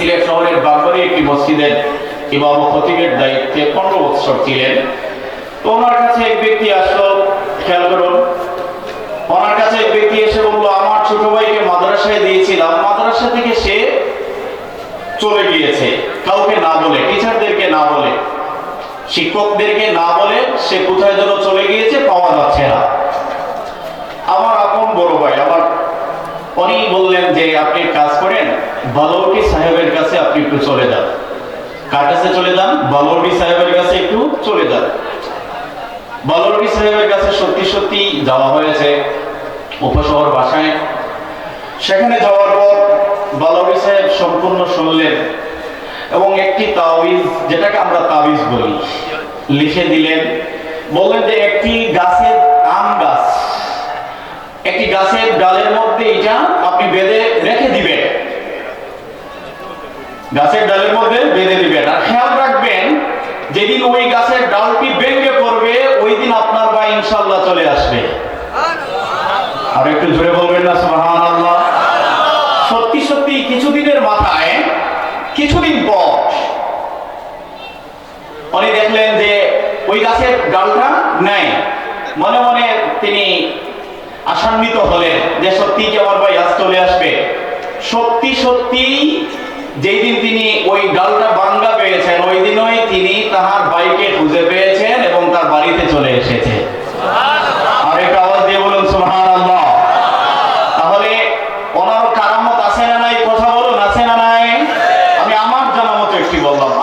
সিলেট শহরের বাগবাড়ি একটি মসজিদের ইমাম খতিবের দায়িত্বে পনেরো বৎসর ছিলেন। তো ওনার কাছে এক ব্যক্তি আসলো, খেয়াল করুন। ওনার কাছে এক ব্যক্তি এসে বলল, আমার ছোট ভাইকে মাদ্রাসায় দিয়েছিলাম, মাদ্রাসা থেকে সে চলে গিয়েছে। কাউকে না বলে, টিচারদেরকে না বলে, শিক্ষকদেরকে না বলে সে কোথায় যেন চলে গিয়েছে পাওয়া যাচ্ছে না আমার আপন বড় ভাই আমার উনি বললেন যে আপনি কাজ করেন বালৌটি সাহেবের কাছে আপনি একটু চলে যান। কার কাছে চলে যান? বালৌটি সাহেবের কাছে একটু চলে যান। বালৌটি সাহেবের কাছে সত্যি সত্যি যাওয়া হয়েছে উপশহর বাসায়। সেখানে যাওয়ার পর বালৌটি সাহেব সম্পূর্ণ শুনলেন এবং একটি তাবিজ যেটাকে আমরা তাবিজ বলি, লিখে দিলেন। বললেন যে একটি গাছের আম গাছ, একটি গাছের ডালের মধ্যে এটা আপনি বেঁধে রেখে দিবেন। গাছের ডালের মধ্যে বেঁধে দিবেন। আর খেয়াল রাখবেন, যেদিন ওই গাছের ডালটি ভেঙে পড়বে, ওই দিন আপনার ভাই ইনশাল্লাহ চলে আসবে। আর একটু জোরে বলবেন না সুবহান আল্লাহ সত্যি সত্যি, কিছুদিনের মাথায়, কিছুদিন পর উনি দেখলেন যে ওই গাছের ডালটা নেই। মনে মনে তিনি আসান্বিত হলেন যে সত্যি কি আমার ভাই আজ চলে আসবে। সত্যি সত্যি যেদিন তিনি ওই ডালটা বাংলা পেয়েছেন ওই দিনই তিনি তাহার ভাইকে খুঁজে পেয়েছেন এবং তার বাড়িতে চলে এসেছে আরেকটা দিয়ে বলুন আল্লাহ তাহলে ওনার আছে না নাই? কথা বলুন না নাই? আমি আমার জানা একটি বললাম।